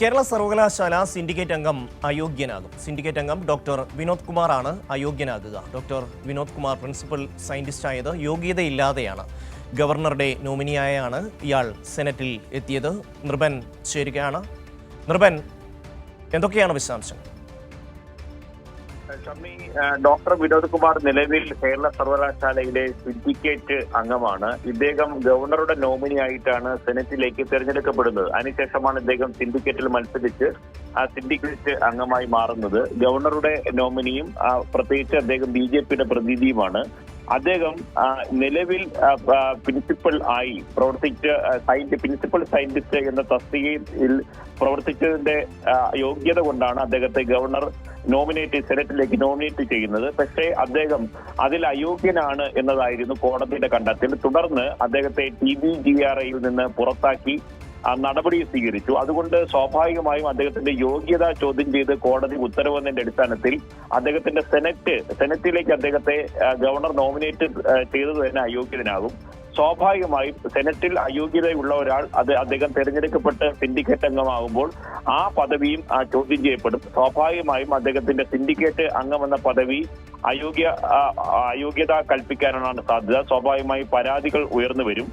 കേരള സർവകലാശാല സിൻഡിക്കേറ്റ് അംഗം അയോഗ്യനാകും. സിൻഡിക്കേറ്റ് അംഗം ഡോക്ടർ വിനോദ് കുമാറാണ് അയോഗ്യനാകുക. Doctor Vinod Kumar principal scientist ആയത് യോഗ്യതയില്ലാതെയാണ്. ഗവർണറുടെ നോമിനിയായാണ് ഇയാൾ സെനറ്റിൽ എത്തിയത്. നൃപൻ ചേരുകയാണ്. നൃപൻ എന്തൊക്കെയാണ് വിശദാംശങ്ങൾ? ഷമ്മി ഡോക്ടർ വിനോദ് കുമാർ നിലവിൽ കേരള സർവകലാശാലയിലെ സിൻഡിക്കേറ്റ് അംഗമാണ്. ഇദ്ദേഹം ഗവർണറുടെ നോമിനി ആയിട്ടാണ് സെനറ്റിലേക്ക് തിരഞ്ഞെടുക്കപ്പെടുന്നത്. അതിനുശേഷമാണ് ഇദ്ദേഹം സിൻഡിക്കേറ്റിൽ മത്സരിച്ച് ആ സിൻഡിക്കേറ്റ് അംഗമായി മാറുന്നത്. ഗവർണറുടെ നോമിനിയും പ്രത്യേകിച്ച് അദ്ദേഹം ബി ജെ പിയുടെ പ്രതിനിധിയുമാണ്. അദ്ദേഹം നിലവിൽ പ്രിൻസിപ്പൽ ആയി പ്രവർത്തിച്ച് സയന്റ് പ്രിൻസിപ്പൽ സയന്റിസ്റ്റ് എന്ന തസ്തികയിൽ പ്രവർത്തിച്ചതിന്റെ യോഗ്യത കൊണ്ടാണ് അദ്ദേഹത്തെ ഗവർണർ നോമിനേറ്റ് സെനറ്റിലേക്ക് നോമിനേറ്റ് ചെയ്യുന്നത്. പക്ഷേ അദ്ദേഹം അതിൽ അയോഗ്യനാണ് എന്നതായിരുന്നു കോടതിയുടെ കണ്ടെത്തൽ. തുടർന്ന് അദ്ദേഹത്തെ ടി ബി ജി ആർ ഐയിൽ നിന്ന് പുറത്താക്കി നടപടി സ്വീകരിച്ചു. അതുകൊണ്ട് സ്വാഭാവികമായും അദ്ദേഹത്തിന്റെ യോഗ്യത ചോദ്യം ചെയ്ത് കോടതി ഉത്തരവെന്നതിന്റെ അടിസ്ഥാനത്തിൽ അദ്ദേഹത്തിന്റെ സെനറ്റ് സെനറ്റിലേക്ക് അദ്ദേഹത്തെ ഗവർണർ നോമിനേറ്റ് ചെയ്തത് തന്നെ അയോഗ്യനാകും. സ്വാഭാവികമായും സെനറ്റിൽ അയോഗ്യതയുള്ള ഒരാൾ അത് അദ്ദേഹം തിരഞ്ഞെടുക്കപ്പെട്ട് സിൻഡിക്കേറ്റ് അംഗമാകുമ്പോൾ ആ പദവിയും ചോദ്യം ചെയ്യപ്പെടും. സ്വാഭാവികമായും അദ്ദേഹത്തിന്റെ സിൻഡിക്കേറ്റ് അംഗമെന്ന പദവി അയോഗ്യ അയോഗ്യത കൽപ്പിക്കാനാണ് സാധ്യത. സ്വാഭാവികമായി പരാതികൾ ഉയർന്നു വരും.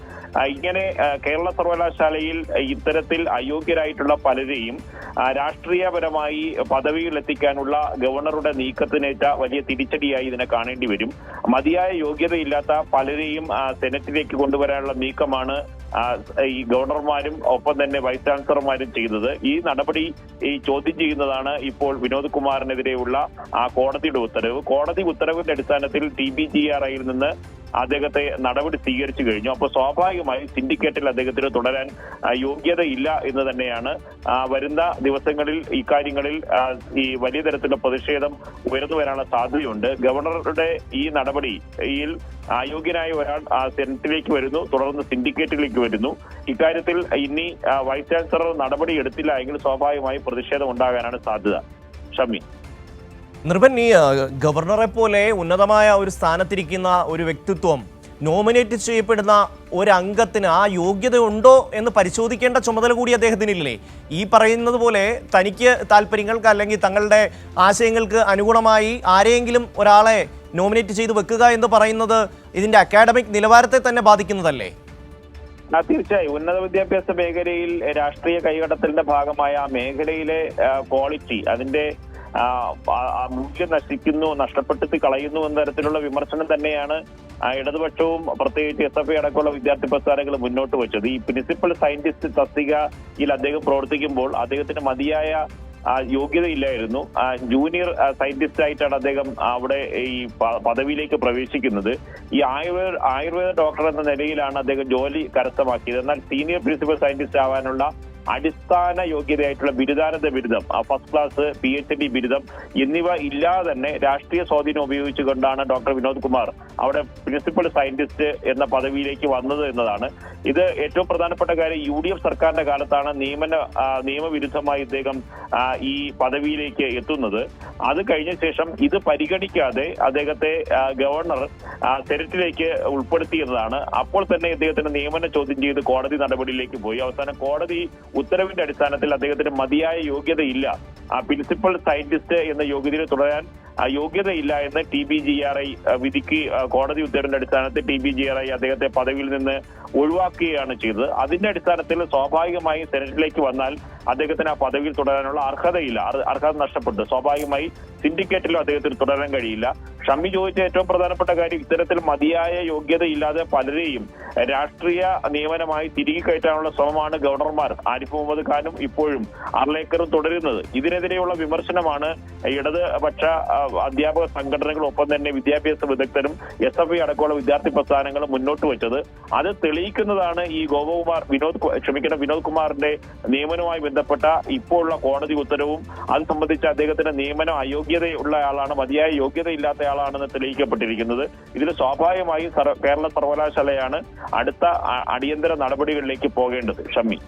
ഇങ്ങനെ കേരള സർവകലാശാലയിൽ ഇത്തരത്തിൽ അയോഗ്യരായിട്ടുള്ള പലരെയും രാഷ്ട്രീയപരമായി പദവിയിൽ എത്തിക്കാനുള്ള ഗവർണറുടെ നീക്കത്തിനേറ്റ വലിയ തിരിച്ചടിയായി ഇതിനെ കാണേണ്ടി വരും. മതിയായ യോഗ്യതയില്ലാത്ത പലരെയും സെനറ്റിലേക്ക് കൊണ്ടുവരാനുള്ള നീക്കമാണ് ഈ ഗവർണർമാരും ഒപ്പം തന്നെ വൈസ് ചാൻസലർമാരും ചെയ്തത് ഈ നടപടി ഈ ചോദ്യം ചെയ്യുന്നതാണ് ഇപ്പോൾ വിനോദ് കുമാറിനെതിരെയുള്ള ആ കോടതിയുടെ ഉത്തരവ്. കോടതി ഉത്തരവിന്റെ അടിസ്ഥാനത്തിൽ ടി ബി ജി ആർ ഐയിൽ നിന്ന് അദ്ദേഹത്തെ നടപടി സ്വീകരിച്ചു കഴിഞ്ഞു. അപ്പോൾ സ്വാഭാവികമായി സിൻഡിക്കേറ്റിൽ അദ്ദേഹത്തിന് തുടരാൻ യോഗ്യതയില്ല എന്ന് തന്നെയാണ് വരുന്ന ദിവസങ്ങളിൽ ഇക്കാര്യങ്ങളിൽ ഈ വലിയ തരത്തിലുള്ള പ്രതിഷേധം ഉയർന്നു വരാനുള്ള സാധ്യതയുണ്ട്. ഗവർണറുടെ ഈ നടപടിയിൽ അയോഗ്യനായ ഒരാൾ സെനറ്റിലേക്ക് വരുന്നു തുടർന്ന് സിൻഡിക്കേറ്റിലേക്ക് വരുന്നു. ഇക്കാര്യത്തിൽ ഇനി വൈസ് ചാൻസലർ നടപടി എടുത്തില്ല എങ്കിൽ സ്വാഭാവികമായി പ്രതിഷേധം ഉണ്ടാകാനാണ് സാധ്യത. ഷമി നിർബൻ ഈ ഗവർണറെ പോലെ ഉന്നതമായ ഒരു സ്ഥാനത്തിരിക്കുന്ന ഒരു വ്യക്തിത്വം നോമിനേറ്റ് ചെയ്യപ്പെടുന്ന ഒരു അംഗത്തിന് ആ യോഗ്യത ഉണ്ടോ എന്ന് പരിശോധിക്കേണ്ട ചുമതല കൂടി അദ്ദേഹത്തിനില്ലേ? ഈ പറയുന്നത് പോലെ തനിക്ക് താല്പര്യങ്ങൾക്ക് അല്ലെങ്കിൽ തങ്ങളുടെ ആശയങ്ങൾക്ക് അനുഗുണമായി ആരെയെങ്കിലും ഒരാളെ നോമിനേറ്റ് ചെയ്ത് വെക്കുക എന്ന് പറയുന്നത് ഇതിന്റെ അക്കാഡമിക് നിലവാരത്തെ തന്നെ ബാധിക്കുന്നതല്ലേ? തീർച്ചയായും. ഉന്നത വിദ്യാഭ്യാസ മേഖലയിൽ രാഷ്ട്രീയ കൈകടത്തലിന്റെ ഭാഗമായ ആ മേഖലയിലെ ക്വാളിറ്റി അതിന്റെ മൂല്യം നശിക്കുന്നു നഷ്ടപ്പെടുത്തി കളയുന്നു എന്ന തരത്തിലുള്ള വിമർശനം തന്നെയാണ് ഇടതുപക്ഷവും പ്രത്യേകിച്ച് എസ് എഫ് ഐ അടക്കമുള്ള വിദ്യാർത്ഥി പ്രസ്ഥാനങ്ങൾ മുന്നോട്ട് വെച്ചത്. ഈ പ്രിൻസിപ്പൽ സയന്റിസ്റ്റ് തസ്തികയിൽ അദ്ദേഹം പ്രവർത്തിക്കുമ്പോൾ അദ്ദേഹത്തിന് മതിയായ യോഗ്യതയില്ലായിരുന്നു. ജൂനിയർ സയന്റിസ്റ്റ് ആയിട്ടാണ് അദ്ദേഹം അവിടെ ഈ പദവിയിലേക്ക് പ്രവേശിക്കുന്നത്. ഈ ആയുർവേദ ആയുർവേദ ഡോക്ടർ എന്ന നിലയിലാണ് അദ്ദേഹം ജോലി കരസ്ഥമാക്കിയത്. എന്നാൽ സീനിയർ പ്രിൻസിപ്പൽ സയന്റിസ്റ്റ് ആവാനുള്ള അടിസ്ഥാന യോഗ്യതയായിട്ടുള്ള ബിരുദാനന്ദ ബിരുദം first class P H D ബിരുദം എന്നിവ ഇല്ലാതെ തന്നെ രാഷ്ട്രീയ സ്വാധീനം ഉപയോഗിച്ചുകൊണ്ടാണ് ഡോക്ടർ വിനോദ് കുമാർ അവിടെ പ്രിൻസിപ്പൽ സയന്റിസ്റ്റ് എന്ന പദവിയിലേക്ക് വന്നത് എന്നതാണ്. ഇത് ഏറ്റവും പ്രധാനപ്പെട്ട കാര്യം യു ഡി എഫ് സർക്കാരിന്റെ കാലത്താണ് നിയമന നിയമവിരുദ്ധമായി ഇദ്ദേഹം ഈ പദവിയിലേക്ക് എത്തുന്നത്. അത് കഴിഞ്ഞ ശേഷം ഇത് പരിഗണിക്കാതെ അദ്ദേഹത്തെ ഗവർണർ സെനറ്റിലേക്ക് ഉൾപ്പെടുത്തിയതാണ് അപ്പോൾ തന്നെ ഇദ്ദേഹത്തിന്റെ നിയമനം ചോദ്യം ചെയ്ത് കോടതി നടപടിയിലേക്ക് പോയി. അവസാനം കോടതി ഉത്തരവിന്റെ അടിസ്ഥാനത്തിൽ അദ്ദേഹത്തിന് മതിയായ യോഗ്യതയില്ല. ആ പ്രിൻസിപ്പൽ സയന്റിസ്റ്റ് എന്ന യോഗ്യതയിൽ തുടരാൻ യോഗ്യതയില്ല എന്ന് T B G R I വിധിക്ക് കോടതി ഉത്തരവിന്റെ അടിസ്ഥാനത്തിൽ T B G R I അദ്ദേഹത്തെ പദവിയിൽ നിന്ന് ഒഴിവാക്കുകയാണ് ചെയ്തത്. അതിന്റെ അടിസ്ഥാനത്തിൽ സ്വാഭാവികമായി സെനറ്റിലേക്ക് വന്നാൽ അദ്ദേഹത്തിന് ആ പദവിയിൽ തുടരാനുള്ള അർഹതയില്ല. അർഹത നഷ്ടപ്പെട്ടു. സ്വാഭാവികമായി സിൻഡിക്കേറ്റിലും അദ്ദേഹത്തിന് തുടരാൻ കഴിയില്ല. ഷമ്മി ചോദിച്ച ഏറ്റവും പ്രധാനപ്പെട്ട കാര്യം ഇത്തരത്തിൽ മതിയായ യോഗ്യതയില്ലാതെ പലരെയും രാഷ്ട്രീയ നിയമനമായി തിരികെ കയറ്റാനുള്ള ശ്രമമാണ് ഗവർണർമാർ. ആരിഫ് മുഹമ്മദ് ഖാനും ഇപ്പോഴും അർലേക്കറും തുടരുന്നത്. ഇതിനെതിരെയുള്ള വിമർശനമാണ് ഇടതുപക്ഷ അധ്യാപക സംഘടനകളും ഒപ്പം തന്നെ വിദ്യാഭ്യാസ വിദഗ്ധരും എസ് എഫ് ഐ അടക്കമുള്ള വിദ്യാർത്ഥി പ്രസ്ഥാനങ്ങളും മുന്നോട്ട് വെച്ചത്. അത് തെളിയിക്കുന്നതാണ് ഈ ഗോപകുമാർ വിനോദ് ക്ഷമിക്കുന്ന വിനോദ് കുമാറിന്റെ നിയമനവുമായി ബന്ധപ്പെട്ട ഇപ്പോഴുള്ള കോടതി ഉത്തരവും. അത് സംബന്ധിച്ച് അദ്ദേഹത്തിന്റെ നിയമനം അയോഗ്യതയുള്ള ആളാണ്. മതിയായ യോഗ്യതയില്ലാത്ത ആളാണെന്ന് തെളിയിക്കപ്പെട്ടിരിക്കുന്നത്. ഇതിൽ സ്വാഭാവികമായും കേരള സർവകലാശാലയാണ് അടുത്ത അടിയന്തര നടപടികളിലേക്ക് പോകേണ്ടത്. ഷമ്മി.